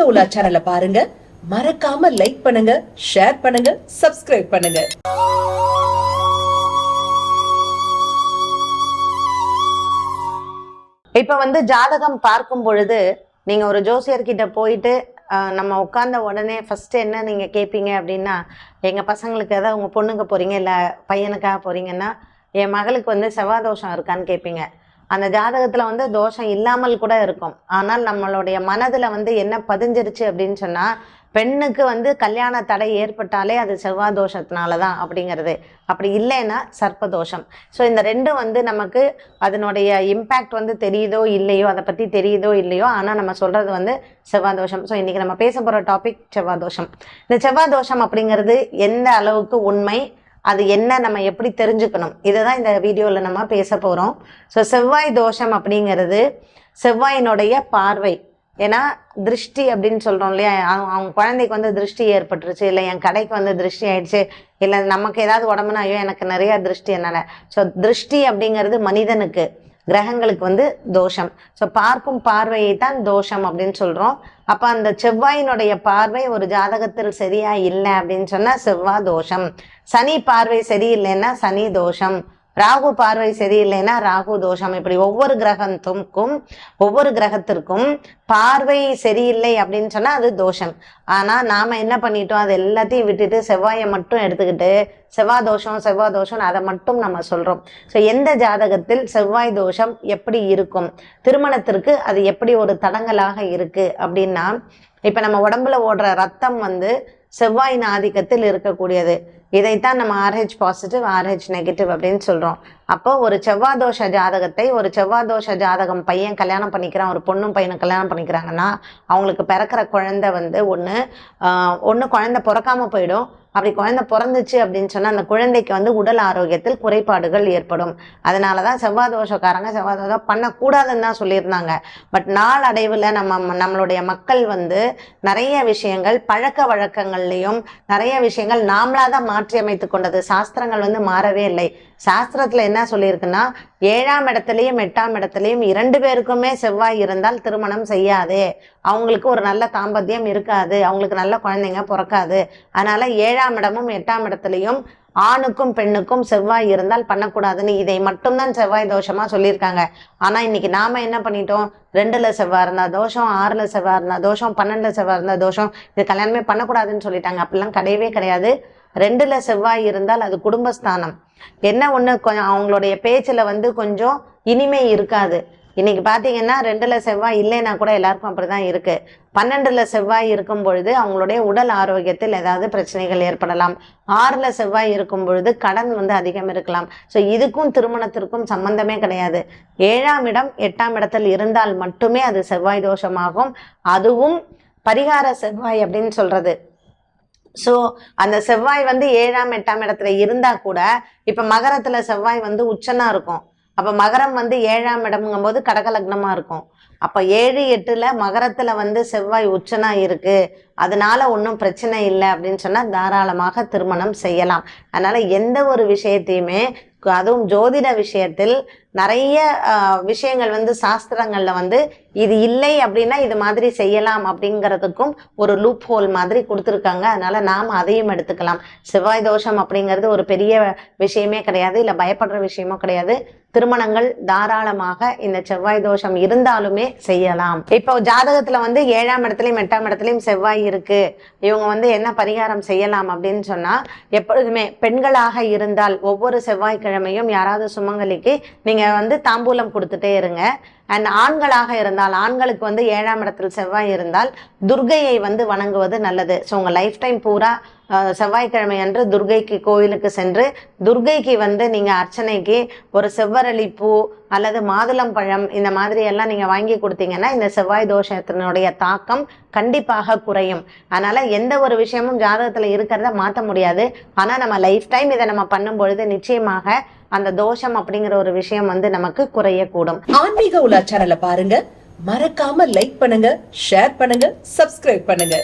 ஆன்மீக உலா சேனலை பாருங்க. மறக்காம லைக் பண்ணுங்க ஷேர் பண்ணுங்க சப்ஸ்கிரைப் பண்ணுங்க. இப்ப வந்து ஜாதகம் பார்க்கும் பொழுது நீங்க ஒரு ஜோசியர்கிட்ட போயிட்டு நம்ம உட்கார்ந்த உடனே ஃபர்ஸ்ட் என்ன நீங்க கேட்பீங்க அப்படின்னா எங்க பசங்களுக்கு ஏதாவது உங்க பொண்ணுங்க போறீங்க இல்ல பையனுக்காக போறீங்கன்னா என் மகளுக்கு வந்து செவ்வாதோஷம் இருக்கான்னு கேட்பீங்க அந்த ஜாதகத்துல வந்து தோஷம் இல்லாமல் கூட இருக்கும். ஆனால் நம்மளுடைய மனதுல வந்து என்ன பதிஞ்சிருச்சு அப்படின்னு சொன்னா பெண்ணுக்கு வந்து கல்யாண தடை ஏற்பட்டாலே அது செவ்வாய் தோஷத்தினால தான் அப்படிங்கிறது. அப்படி இல்லைன்னா சர்ப்ப தோஷம். ஸோ இந்த ரெண்டும் வந்து நமக்கு அதனுடைய இம்பேக்ட் வந்து தெரியுதோ இல்லையோ அதை பற்றி தெரியுதோ இல்லையோ ஆனால் நம்ம சொல்கிறது வந்து செவ்வாய் தோஷம். ஸோ இன்றைக்கி நம்ம பேச போகிற டாபிக் செவ்வாய் தோஷம். இந்த செவ்வாய் தோஷம் அப்படிங்கிறது எந்த அளவுக்கு உண்மை அது என்ன நம்ம எப்படி தெரிஞ்சுக்கணும்? இதை தான் இந்த வீடியோவில் நம்ம பேச போகிறோம் ஸோ செவ்வாய் தோஷம் அப்படிங்கிறது செவ்வாயினுடைய பார்வை. ஏன்னா திருஷ்டி அப்படின்னு சொல்கிறோம் இல்லையா? அவங்க அவங்க குழந்தைக்கு வந்து திருஷ்டி ஏற்பட்டுருச்சு இல்லை என் கடைக்கு வந்து திருஷ்டி ஆயிடுச்சு இல்லை நமக்கு ஏதாவது உடம்புனா ஐயோ எனக்கு நிறையா திருஷ்டி என்னால். ஸோ திருஷ்டி அப்படிங்கிறது மனிதனுக்கு. கிரகங்களுக்கு வந்து தோஷம். ஸோ பார்க்கும் பார்வையை தான் தோஷம் அப்படின்னு சொல்கிறோம் அப்போ அந்த செவ்வாயினுடைய பார்வை ஒரு ஜாதகத்தில் சரியா இல்லை அப்படின்னு சொன்னால் செவ்வாய் தோஷம். சனி பார்வை சரியில்லைன்னா சனி தோஷம். ராகு பார்வை சரியில்லைன்னா ராகு தோஷம். இப்படி ஒவ்வொரு கிரகத்துக்கும் ஒவ்வொரு கிரகத்திற்கும் பார்வை சரியில்லை அப்படின்னு சொன்னா அது தோஷம். ஆனா நாம என்ன பண்ணிட்டோம்? அது எல்லாத்தையும் விட்டுட்டு செவ்வாயை மட்டும் எடுத்துக்கிட்டு செவ்வாய் தோஷம் செவ்வாய் தோஷம் அதை மட்டும் நம்ம சொல்றோம். ஸோ எந்த ஜாதகத்தில் செவ்வாய் தோஷம் எப்படி இருக்கும்? திருமணத்திற்கு அது எப்படி ஒரு தடங்கலாக இருக்கு அப்படின்னா இப்ப நம்ம உடம்புல ஓடுற ரத்தம் வந்து செவ்வாயின் ஆதிக்கத்தில் இருக்கக்கூடியது. இதைத்தான் நம்ம ஆர்ஹெச் பாசிட்டிவ் ஆர்ஹெச் நெகட்டிவ் அப்படின்னு சொல்கிறோம் அப்போ ஒரு செவ்வாய் தோஷ ஜாதகத்தை ஒரு செவ்வாய் தோஷ ஜாதகம் பையன் கல்யாணம் பண்ணிக்கிறான் ஒரு பொண்ணும் பையனும் கல்யாணம் பண்ணிக்கிறாங்கன்னா அவங்களுக்கு பிறக்கிற குழந்தை வந்து ஒன்று ஒன்று குழந்தை பிறக்காமல் போயிடும். அப்படி குழந்தை பிறந்துச்சு அப்படின்னு சொன்னால் அந்த குழந்தைக்கு வந்து உடல் ஆரோக்கியத்தில் குறைபாடுகள் ஏற்படும். அதனால தான் செவ்வாய் தோஷக்காரங்க செவ்வாய் தோஷம் பண்ணக்கூடாதுன்னு தான் சொல்லியிருந்தாங்க. பட் நாளடைவில் நம்ம நம்மளுடைய மக்கள் வந்து நிறைய விஷயங்கள் பழக்க வழக்கங்கள்லையும் நிறைய விஷயங்கள் நாமளாக தான் மாற்றி அமைத்து கொண்டது. சாஸ்திரங்கள் வந்து மாறவே இல்லை. சாஸ்திரத்தில் என்ன சொல்லியிருக்குன்னா ஏழாம் இடத்துலையும் எட்டாம் இடத்துலையும் இரண்டு பேருக்குமே செவ்வாய் இருந்தால் திருமணம் செய்யாதே. அவங்களுக்கு ஒரு நல்ல தாம்பத்தியம் இருக்காது. அவங்களுக்கு நல்ல குழந்தைங்க பிறக்காது. அதனால ஏழாம் இடமும் எட்டாம் இடத்துலையும் ஆணுக்கும் பெண்ணுக்கும் செவ்வாய் இருந்தால் பண்ணக்கூடாதுன்னு இதை மட்டும்தான் செவ்வாய் தோஷமா சொல்லியிருக்காங்க. ஆனா இன்னைக்கு நாம என்ன பண்ணிட்டோம்? ரெண்டுல செவ்வாய் இருந்தா தோஷம் ஆறுல செவ்வாய் இருந்தா தோஷம் பன்னெண்டுல செவ்வாய் இருந்தா தோஷம். இது கல்யாணமே பண்ணக்கூடாதுன்னு சொல்லிட்டாங்க. அப்படிலாம் கிடையவே கிடையாது. ரெண்டுல செவ்வாய் இருந்தால் அது குடும்பஸ்தானம். என்ன ஒண்ணு கொஞ்சம் அவங்களுடைய பேச்சுல வந்து கொஞ்சம் இனிமை இருக்காது. இன்னைக்கு பார்த்தீங்கன்னா ரெண்டுல செவ்வாய் இல்லைன்னா கூட எல்லாருக்கும் அப்படிதான் இருக்கு. பன்னெண்டுல செவ்வாய் இருக்கும் பொழுது அவங்களுடைய உடல் ஆரோக்கியத்தில் ஏதாவது பிரச்சனைகள் ஏற்படலாம். ஆறுல செவ்வாய் இருக்கும் பொழுது கடன் வந்து அதிகம் இருக்கலாம். ஸோ இதுக்கும் திருமணத்திற்கும் சம்பந்தமே கிடையாது. ஏழாம் இடம் எட்டாம் இடத்தில் இருந்தால் மட்டுமே அது செவ்வாய் தோஷமாகும். அதுவும் பரிகார செவ்வாய் அப்படின்னு சொல்றது. ஸோ அந்த செவ்வாய் வந்து ஏழாம் எட்டாம் இடத்துல இருந்தா கூட இப்ப மகரத்துல செவ்வாய் வந்து உச்சனா இருக்கும். அப்போ மகரம் வந்து ஏழாம் இடம்ங்கும் போது கடகலக்னமாக இருக்கும். அப்போ ஏழு எட்டில் மகரத்தில் வந்து செவ்வாய் உச்சனா இருக்கு. அதனால ஒன்றும் பிரச்சனை இல்லை அப்படின்னு சொன்னால் தாராளமாக திருமணம் செய்யலாம். அதனால எந்த ஒரு விஷயத்தையுமே அதுவும் ஜோதிட விஷயத்தில் நிறைய விஷயங்கள் வந்து சாஸ்திரங்களில் வந்து இது இல்லை அப்படின்னா இது மாதிரி செய்யலாம் அப்படிங்கிறதுக்கும் ஒரு லூப் ஹோல் மாதிரி கொடுத்துருக்காங்க. அதனால நாம் அதையும் எடுத்துக்கலாம். செவ்வாய் தோஷம் அப்படிங்கிறது ஒரு பெரிய விஷயமே கிடையாது. இல்லை பயப்படுற விஷயமும் கிடையாது. திருமணங்கள் தாராளமாக இந்த செவ்வாய் தோஷம் இருந்தாலுமே செய்யலாம். இப்போ ஜாதகத்துல வந்து ஏழாம் இடத்துலயும் எட்டாம் இடத்துலயும் செவ்வாய் இருக்கு. இவங்க வந்து என்ன பரிகாரம் செய்யலாம் அப்படின்னு சொன்னா எப்பொழுதுமே பெண்களாக இருந்தால் ஒவ்வொரு செவ்வாய்க்கிழமையும் யாராவது சுமங்கலிக்கு நீங்க வந்து தாம்பூலம் கொடுத்துட்டே இருங்க. அண்ட் ஆண்களாக இருந்தால் ஆண்களுக்கு வந்து ஏழாம் இடத்தில் செவ்வாய் இருந்தால் துர்கையை வந்து வணங்குவது நல்லது. ஸோ உங்கள் லைஃப் டைம் பூரா செவ்வாய்க்கிழமை அன்று துர்கைக்கு கோயிலுக்கு சென்று துர்கைக்கு வந்து நீங்கள் அர்ச்சனைக்கு ஒரு செவ்வரளி பூ அல்லது மாதுளம்பழம் இந்த மாதிரி எல்லாம் நீங்கள் வாங்கி கொடுத்தீங்கன்னா இந்த செவ்வாய் தோஷத்தினுடைய தாக்கம் கண்டிப்பாக குறையும். அதனால எந்த ஒரு விஷயமும் ஜாதகத்தில் இருக்கிறத மாற்ற முடியாது. ஆனால் நம்ம லைஃப் டைம் இதை நம்ம பண்ணும் பொழுது நிச்சயமாக அந்த தோஷம் அப்படிங்கிற ஒரு விஷயம் வந்து நமக்கு குறையக்கூடும். ஆன்மீக உலா சேனலை பாருங்க. மறக்காம லைக் பண்ணுங்க ஷேர் பண்ணுங்க சப்ஸ்கிரைப் பண்ணுங்க.